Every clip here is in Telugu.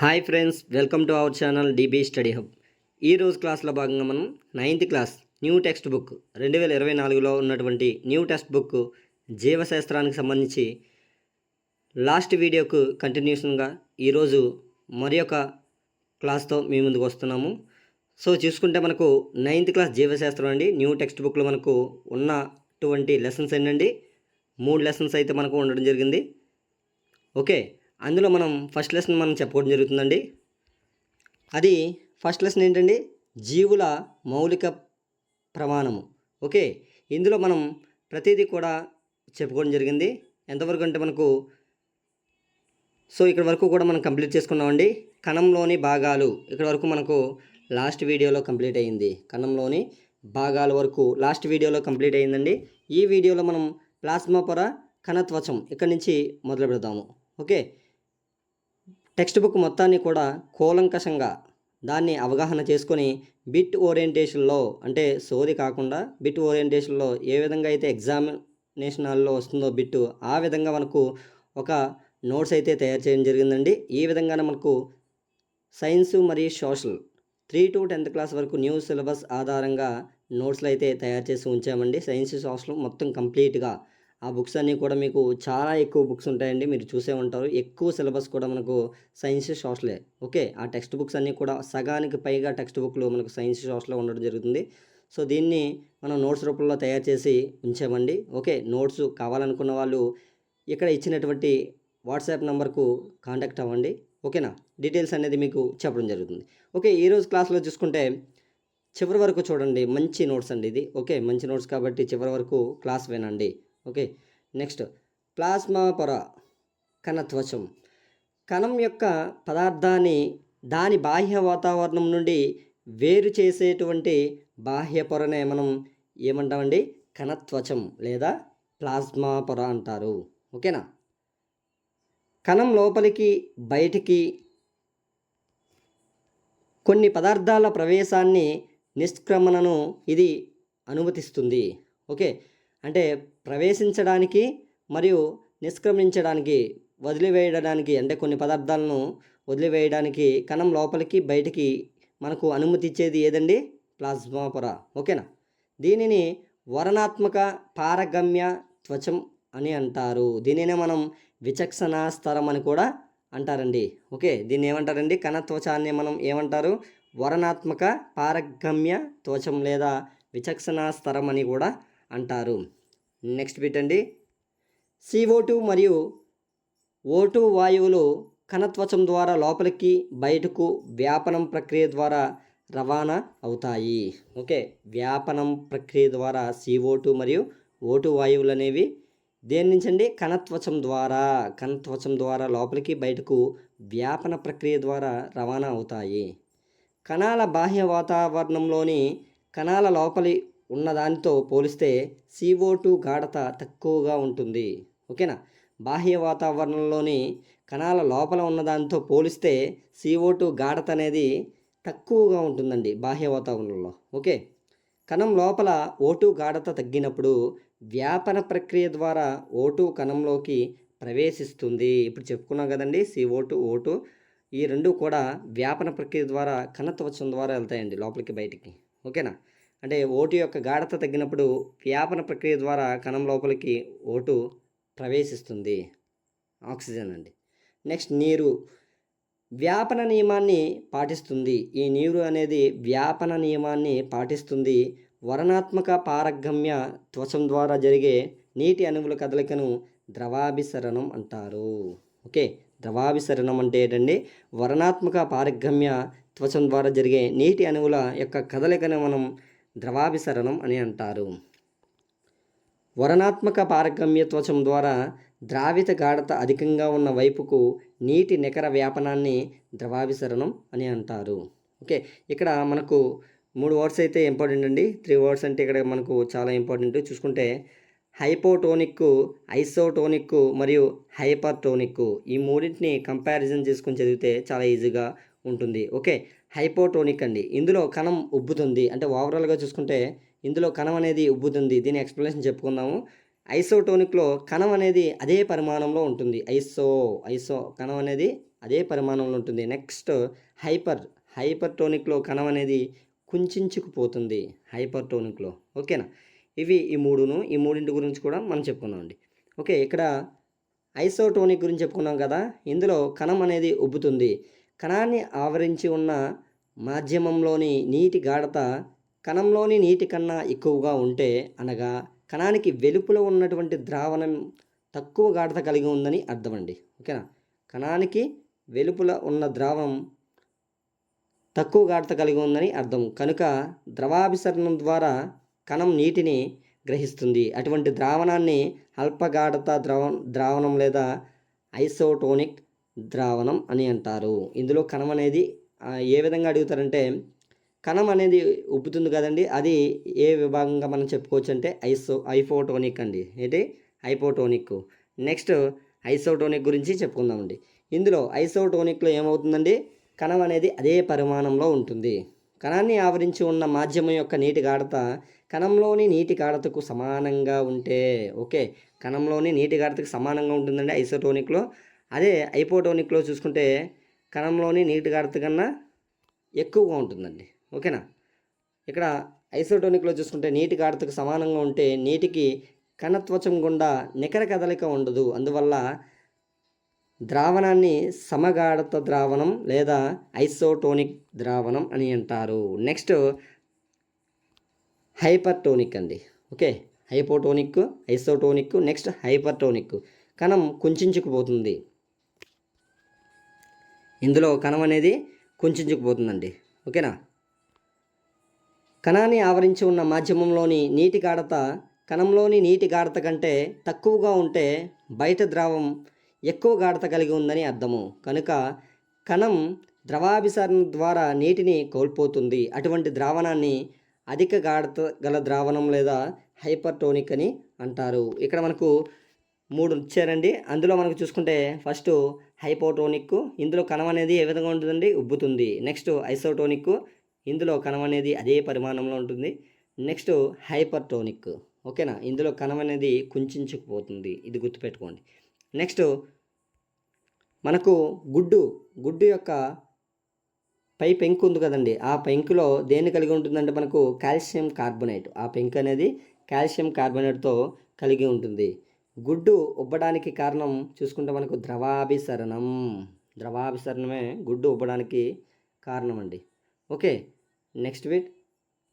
Hi friends welcome to our channel DB study hub ఈ రోజు క్లాస్లో భాగంగా మనం ninth class new text book రెండు వేల ఇరవై నాలుగులో ఉన్నటువంటి న్యూ టెక్స్ట్ బుక్ జీవశాస్త్రానికి సంబంధించి లాస్ట్ వీడియోకు కంటిన్యూషన్గా ఈరోజు మరి ఒక క్లాస్తో మీ ముందుకు వస్తున్నాము. సో చూసుకుంటే మనకు నైన్త్ క్లాస్ జీవశాస్త్రం అండి. న్యూ టెక్స్ట్ బుక్లో మనకు ఉన్నటువంటి లెసన్స్ ఏంటండి మూడు లెసన్స్ అయితే మనకు ఉండడం జరిగింది. ఓకే అందులో మనం ఫస్ట్ లెసన్ మనం చెప్పుకోవడం జరుగుతుందండి. అది ఫస్ట్ లెసన్ ఏంటండి? జీవుల మౌలిక ప్రమాణము. ఓకే? ఇందులో మనం ప్రతిదీ కూడా చెప్పుకోవడం జరిగింది. ఎంతవరకు అంటే మనకు సో ఇక్కడ వరకు కూడా మనం కంప్లీట్ చేసుకున్నామండి. కణంలోని భాగాలు. ఇక్కడ వరకు మనకు లాస్ట్ వీడియోలో కంప్లీట్ అయ్యింది కణంలోని భాగాల వరకు లాస్ట్ వీడియోలో కంప్లీట్ అయ్యిందండి ఈ వీడియోలో మనం ప్లాస్మా పొర కణత్వచం ఇక్కడి నుంచి మొదలు పెడతాము ఓకే? టెక్స్ట్ బుక్ మొత్తాన్ని కూడా కూలంకషంగా దాన్ని అవగాహన చేసుకొని బిట్ ఓరియంటేషన్లో అంటే సోది కాకుండా బిట్ ఓరియంటేషన్లో ఏ విధంగా అయితే ఎగ్జామినేషన్ హాల్లో వస్తుందో బిట్టు ఆ విధంగా మనకు ఒక నోట్స్ అయితే తయారు చేయడం జరిగిందండి. ఈ విధంగానే మనకు సైన్స్ మరియు social three to tenth class వరకు న్యూ సిలబస్ ఆధారంగా నోట్స్లు అయితే తయారు చేసి ఉంచామండి. సైన్స్ సోషల్ మొత్తం కంప్లీట్గా ఆ బుక్స్ అన్నీ కూడా మీకు చాలా ఎక్కువ బుక్స్ ఉంటాయండి. మీరు చూసే ఉంటారు. ఎక్కువ సిలబస్ కూడా మనకు సైన్స్ సోషలే. ఓకే? ఆ టెక్స్ట్ బుక్స్ అన్నీ కూడా సగానికి పైగా టెక్స్ట్ బుక్లు మనకు సైన్స్ సోషల్లో ఉండడం జరుగుతుంది. సో దీన్ని మనం నోట్స్ రూపంలో తయారు చేసి ఉంచామండి. ఓకే? నోట్స్ కావాలనుకున్న వాళ్ళు ఇక్కడ ఇచ్చినటువంటి వాట్సాప్ నెంబర్కు కాంటాక్ట్ అవ్వండి. ఓకేనా? డీటెయిల్స్ అనేది మీకు చెప్పడం జరుగుతుంది. ఓకే? ఈరోజు క్లాస్లో చూసుకుంటే చివరి వరకు చూడండి. మంచి నోట్స్ అండి ఇది. ఓకే? మంచి నోట్స్ కాబట్టి చివరి వరకు క్లాస్ వినండి. Okay next. ప్లాస్మా పొర కణత్వచం కణం యొక్క పదార్థాన్ని దాని బాహ్య వాతావరణం నుండి వేరు చేసేటువంటి బాహ్య పొరనే మనం ఏమంటామండి? కణత్వచం లేదా ప్లాస్మా పొర అంటారు. ఓకేనా? కణం లోపలికి బయటికి కొన్ని పదార్థాల ప్రవేశాన్ని నిష్క్రమణను ఇది అనుమతిస్తుంది. ఓకే అంటే ప్రవేశించడానికి మరియు నిష్క్రమించడానికి వదిలివేయడానికి అంటే కొన్ని పదార్థాలను వదిలివేయడానికి కణం లోపలికి బయటికి మనకు అనుమతి ఇచ్చేది ఏదండి? ప్లాస్మా పొర ఓకేనా? దీనిని వరణాత్మక పారగమ్య త్వచం అని అంటారు. దీనినే మనం విచక్షణ స్థరం అని కూడా అంటారండి. ఓకే? దీన్ని ఏమంటారండి? కణ త్వచాన్ని మనం ఏమంటారు? వరణాత్మక పారగమ్య త్వచం లేదా విచక్షణ స్థరం అని కూడా అంటారు. నెక్స్ట్ పెట్టండి అండి. సిఓ టూ మరియు ఓ టూ వాయువులు కణత్వచం ద్వారా లోపలికి బయటకు వ్యాపనం ప్రక్రియ ద్వారా రవాణా అవుతాయి. ఓకే. వ్యాపనం ప్రక్రియ ద్వారా సిఓ టూ మరియు ఓ టూ వాయువులు అనేవి దేని నుంచండి కణత్వచం ద్వారా. కణత్వచం ద్వారా లోపలికి బయటకు వ్యాపన ప్రక్రియ ద్వారా రవాణా అవుతాయి. కణాల బాహ్య వాతావరణంలోని కణాల లోపలి ఉన్నదానితో పోలిస్తే సిఓ టూ గాఢత తక్కువగా ఉంటుంది. ఓకేనా? బాహ్య వాతావరణంలోని కణాల లోపల ఉన్నదానితో పోలిస్తే సిఓ టూ గాఢత అనేది తక్కువగా ఉంటుందండి బాహ్య వాతావరణంలో. ఓకే? కణం లోపల ఓటు గాఢత తగ్గినప్పుడు వ్యాపన ప్రక్రియ ద్వారా ఓటు కణంలోకి ప్రవేశిస్తుంది. ఇప్పుడు చెప్పుకున్నాం కదండి సిఓ టూ ఓటు ఈ రెండు కూడా వ్యాపన ప్రక్రియ ద్వారా కణత్వచం ద్వారా వెళ్తాయండి లోపలికి బయటికి. ఓకేనా? అంటే ఓటు యొక్క గాఢత తగ్గినప్పుడు వ్యాపన ప్రక్రియ ద్వారా కణం లోపలికి ఓటు ప్రవేశిస్తుంది. ఆక్సిజన్ అండి. నెక్స్ట్ నీరు. వ్యాపన నియమాన్ని పాటిస్తుంది. ఈ నీరు అనేది వ్యాపన నియమాన్ని పాటిస్తుంది. వరణాత్మక పారగమ్య త్వచం ద్వారా జరిగే నీటి అణువుల కదలికను ద్రవాభిసరణం అంటారు. ఓకే. ద్రవాభిసరణం అంటే ఏంటండి? వరణాత్మక పారగమ్య త్వచం ద్వారా జరిగే నీటి అణువుల యొక్క కదలికను మనం ద్రవాభిసరణం అని అంటారు. వరణాత్మక పారగమ్య త్వచం ద్వారా ద్రావిత గాఢత అధికంగా ఉన్న వైపుకు నీటి నికర వ్యాపనాన్ని ద్రవాభిసరణం అని అంటారు. ఓకే ఇక్కడ మనకు మూడు వర్డ్స్ అయితే ఇంపార్టెంట్ అండి. త్రీ వర్డ్స్ అంటే ఇక్కడ మనకు చాలా ఇంపార్టెంట్. చూసుకుంటే హైపోటోనిక్ ఐసోటోనిక్ మరియు హైపర్టోనిక్ ఈ మూడింటిని కంపారిజన్ చేసుకుని చదివితే చాలా ఈజీగా ఉంటుంది. ఓకే హైపోటోనిక్ అండి. ఇందులో కణం ఉబ్బుతుంది. అంటే ఓవరాల్గా చూసుకుంటే ఇందులో కణం అనేది ఉబ్బుతుంది. దీని ఎక్స్ప్లెనేషన్ చెప్పుకుందాము. ఐసోటోనిక్లో కణం అనేది అదే పరిమాణంలో ఉంటుంది. ఐసో ఐసో కణం అనేది అదే పరిమాణంలో ఉంటుంది. నెక్స్ట్ హైపర్ హైపర్ టోనిక్లో కణం అనేది కుంచుకుపోతుంది. హైపర్ టోనిక్లో ఓకేనా? ఇవి ఈ మూడును ఈ మూడింటి గురించి కూడా మనం చెప్పుకున్నామండి ఓకే ఇక్కడ ఐసోటోనిక్ గురించి చెప్పుకున్నాం కదా? ఇందులో కణం అనేది ఉబ్బుతుంది. కణాన్ని ఆవరించి ఉన్న మాధ్యమంలోని నీటి గాఢత కణంలోని నీటి కన్నా ఎక్కువగా ఉంటే అనగా కణానికి వెలుపులో ఉన్నటువంటి ద్రావణం తక్కువ గాఢత కలిగి ఉందని అర్థమండి ఓకేనా? కణానికి వెలుపుల ఉన్న ద్రావం తక్కువ గాఢత కలిగి ఉందని అర్థం. కనుక ద్రవాభిసరణం ద్వారా కణం నీటిని గ్రహిస్తుంది. అటువంటి ద్రావణాన్ని అల్పగాఢత ద్రవ ద్రావణం లేదా ఐసోటోనిక్ ద్రావణం అని అంటారు. ఇందులో కణం అనేది ఏ విధంగా అడుగుతారంటే కణం అనేది ఉబ్బుతుంది కదండి అది ఏ విభాగంగా మనం చెప్పుకోవచ్చు అంటే ఐసో ఐఫోటోనిక్ అండి. ఏంటి? ఐపోటోనిక్ నెక్స్ట్ ఐసోటోనిక్ గురించి చెప్పుకుందామండి. ఇందులో ఐసోటోనిక్లో ఏమవుతుందండి? కణం అనేది అదే పరిమాణంలో ఉంటుంది. కణాన్ని ఆవరించి ఉన్న మాధ్యమం యొక్క నీటి గాఢత కణంలోని నీటి గాఢతకు సమానంగా ఉంటే ఓకే. కణంలోని నీటి గాఢతకు సమానంగా ఉంటుందండి ఐసోటోనిక్లో. అదే ఐపోటోనిక్లో చూసుకుంటే కణంలోని నీటి గాఢత కన్నా ఎక్కువగా ఉంటుందండి. ఓకేనా? ఇక్కడ ఐసోటోనిక్లో చూసుకుంటే నీటి గాఢతకు సమానంగా ఉంటే నీటికి కణత్వచం గుండా నికర కదలిక ఉండదు. అందువల్ల ద్రావణాన్ని సమగాఢత ద్రావణం లేదా ఐసోటోనిక్ ద్రావణం అని అంటారు. నెక్స్ట్ హైపర్టోనిక్ అండి. Okay? Hypotonic isotonic next hypertonic. కణం కుంచుకుపోతుంది. ఇందులో కణం అనేది కుంచుకుపోతుందండి. ఓకేనా? కణాన్ని ఆవరించి ఉన్న మాధ్యమంలోని నీటి గాఢత కణంలోని నీటి గాఢత కంటే తక్కువగా ఉంటే బయట ద్రావం ఎక్కువ గాఢత కలిగి ఉందని అర్థము. కనుక కణం ద్రవాభిసరణ ద్వారా నీటిని కోల్పోతుంది. అటువంటి ద్రావణాన్ని అధిక గాఢత గల ద్రావణం లేదా హైపర్టోనిక్ అని అంటారు. ఇక్కడ మనకు మూడు ఇచ్చారండి. అందులో మనకు చూసుకుంటే ఫస్ట్ హైపోటోనిక్ ఇందులో కణం అనేది ఏ విధంగా ఉంటుందండి? ఉబ్బుతుంది. నెక్స్ట్ ఐసోటోనిక్ ఇందులో కణం అనేది అదే పరిమాణంలో ఉంటుంది. నెక్స్ట్ హైపర్టోనిక్ ఓకేనా? ఇందులో కణం అనేది కుంచుకుపోతుంది. ఇది గుర్తుపెట్టుకోండి. నెక్స్ట్ మనకు గుడ్డు గుడ్డు యొక్క పై పెంకు ఉంది కదండి. ఆ పెంకులో దేన్ని కలిగి ఉంటుందంటే మనకు కాల్షియం కార్బోనేట్. ఆ పెంకు అనేది కాల్షియం కార్బోనేట్తో కలిగి ఉంటుంది. గుడ్డు ఉబ్బడానికి కారణం చూసుకుంటే మనకు ద్రవాభిసరణం. ద్రవాభిసరణమే గుడ్డు ఉబ్బడానికి కారణం అండి ఓకే నెక్స్ట్ బిట్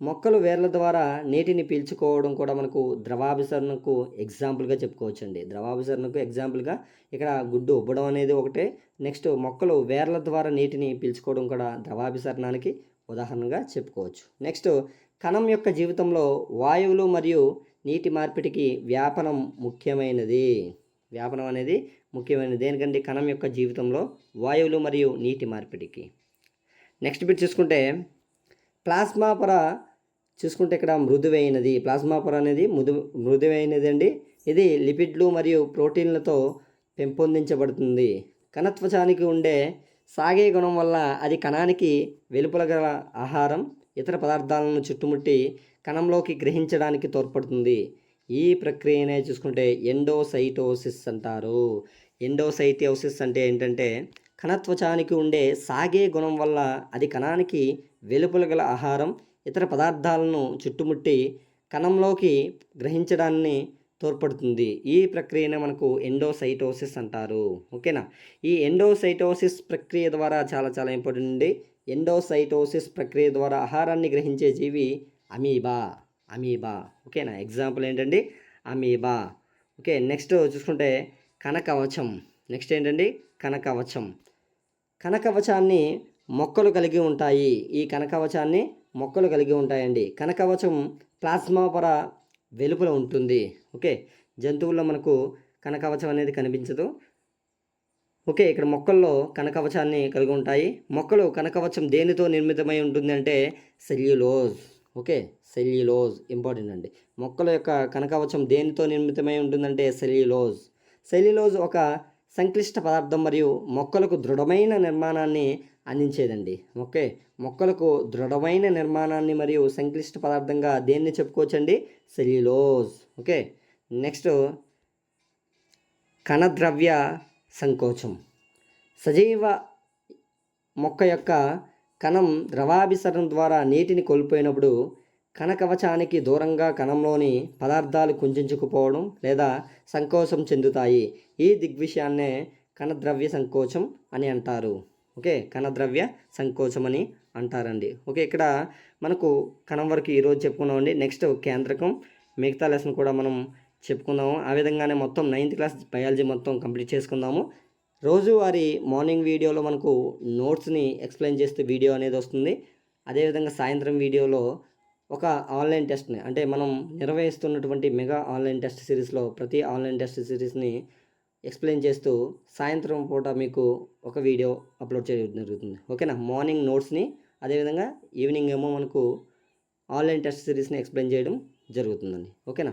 మొక్కలు వేర్ల ద్వారా నీటిని పీల్చుకోవడం కూడా మనకు ద్రవాభిసరణకు ఎగ్జాంపుల్గా చెప్పుకోవచ్చండి. ద్రవాభిసరణకు ఎగ్జాంపుల్గా ఇక్కడ గుడ్డు ఉబ్బడం అనేది ఒకటే. నెక్స్ట్ మొక్కలు వేర్ల ద్వారా నీటిని పీల్చుకోవడం కూడా ద్రవాభిసరణానికి ఉదాహరణగా చెప్పుకోవచ్చు. నెక్స్ట్ కణం యొక్క జీవితంలో వాయువులు మరియు నీటి మార్పిడికి వ్యాపనం ముఖ్యమైనది. వ్యాపనం అనేది ముఖ్యమైనది. దేనికంటే కణం యొక్క జీవితంలో వాయువులు మరియు నీటి మార్పిడికి. నెక్స్ట్ బిట్ చూసుకుంటే ప్లాస్మా పొర చూసుకుంటే ఇక్కడ మృదువైనది. ప్లాస్మా పొర అనేది మృదు మృదువైనది అండి ఇది లిపిడ్లు మరియు ప్రోటీన్లతో పెంపొందించబడుతుంది. కణత్వచానికి ఉండే సాగే గుణం వల్ల అది కణానికి వెలుపల గల ఆహారం ఇతర పదార్థాలను చుట్టుముట్టి కణంలోకి గ్రహించడానికి తోడ్పడుతుంది. ఈ ప్రక్రియనే చూసుకుంటే ఎండోసైటోసిస్ అంటారు. ఎండోసైటోసిస్ అంటే ఏంటంటే కణత్వచానికి ఉండే సాగే గుణం వల్ల అది కణానికి వెలుపల గల ఆహారం ఇతర పదార్థాలను చుట్టుముట్టి కణంలోకి గ్రహించడాన్ని తోడ్పడుతుంది. ఈ ప్రక్రియనే మనకు ఎండోసైటోసిస్ అంటారు. ఓకేనా? ఈ ఎండోసైటోసిస్ ప్రక్రియ ద్వారా చాలా చాలా ఇంపార్టెంట్ అండి. ఎండోసైటోసిస్ ప్రక్రియ ద్వారా ఆహారాన్ని గ్రహించే జీవి అమీబా అమీబా. ఓకేనా? ఎగ్జాంపుల్ ఏంటండి? అమీబా. ఓకే నెక్స్ట్ చూసుకుంటే కనకవచం. నెక్స్ట్ ఏంటండి? కనకవచం. కనకవచాన్ని మొక్కలు కలిగి ఉంటాయి. ఈ కనకవచాన్ని మొక్కలు కలిగి ఉంటాయండి. కనకవచం ప్లాస్మా పొర వెలుపల ఉంటుంది. ఓకే జంతువుల్లో మనకు కనకవచం అనేది కనిపించదు. ఓకే ఇక్కడ మొక్కల్లో కనకవచాన్ని కలిగి ఉంటాయి. మొక్కలు కనకవచం దేనితో నిర్మితమై ఉంటుందంటే సెల్యులోజ్. ఓకే సెల్యులోజ్ ఇంపార్టెంట్ అండి. మొక్కల యొక్క కనకవచం దేనితో నిర్మితమై ఉంటుందంటే సెల్యులోజ్. సెల్యులోజ్ ఒక సంక్లిష్ట పదార్థం మరియు మొక్కలకు దృఢమైన నిర్మాణాన్ని అందించేదండి. ఓకే మొక్కలకు దృఢమైన నిర్మాణాన్ని మరియు సంక్లిష్ట పదార్థంగా దేన్ని చెప్పుకోవచ్చండి? సెల్యులోజ్. ఓకే నెక్స్ట్ కణద్రవ్య సంకోచం. సజీవ మొక్క యొక్క కణం ద్రవాభిసరణ ద్వారా నీటిని కోల్పోయినప్పుడు కణ కవచానికి దూరంగా కణంలోని పదార్థాలు కుంచుకుపోవడం లేదా సంకోచం చెందుతాయి. ఈ దిగ్విషయాన్నే కణద్రవ్య సంకోచం అని అంటారు. ఓకే? కణద్రవ్య సంకోచం అని అంటారండి. ఓకే? ఇక్కడ మనకు కణం వరకు ఈరోజు చెప్పుకున్నామండి. నెక్స్ట్ కేంద్రకం. మిగతా లెసన్ కూడా మనం చెప్పుకుందాము. ఆ విధంగానే మొత్తం నైన్త్ క్లాస్ బయాలజీ మొత్తం కంప్లీట్ చేసుకుందాము. రోజువారీ మార్నింగ్ వీడియోలో మనకు నోట్స్ని ఎక్స్ప్లెయిన్ చేస్తే వీడియో అనేది వస్తుంది. అదేవిధంగా సాయంత్రం వీడియోలో ఒక ఆన్లైన్ టెస్ట్ని అంటే మనం నిర్వహిస్తున్నటువంటి మెగా ఆన్లైన్ టెస్ట్ సిరీస్లో ప్రతి ఆన్లైన్ టెస్ట్ సిరీస్ని ఎక్స్ప్లెయిన్ చేస్తూ సాయంత్రం పూట మీకు ఒక వీడియో అప్లోడ్ చేయడం జరుగుతుంది. ఓకేనా? మార్నింగ్ నోట్స్ని అదేవిధంగా ఈవినింగ్ ఏమో మనకు ఆన్లైన్ టెస్ట్ సిరీస్ని ఎక్స్ప్లెయిన్ చేయడం జరుగుతుందండి. ఓకేనా?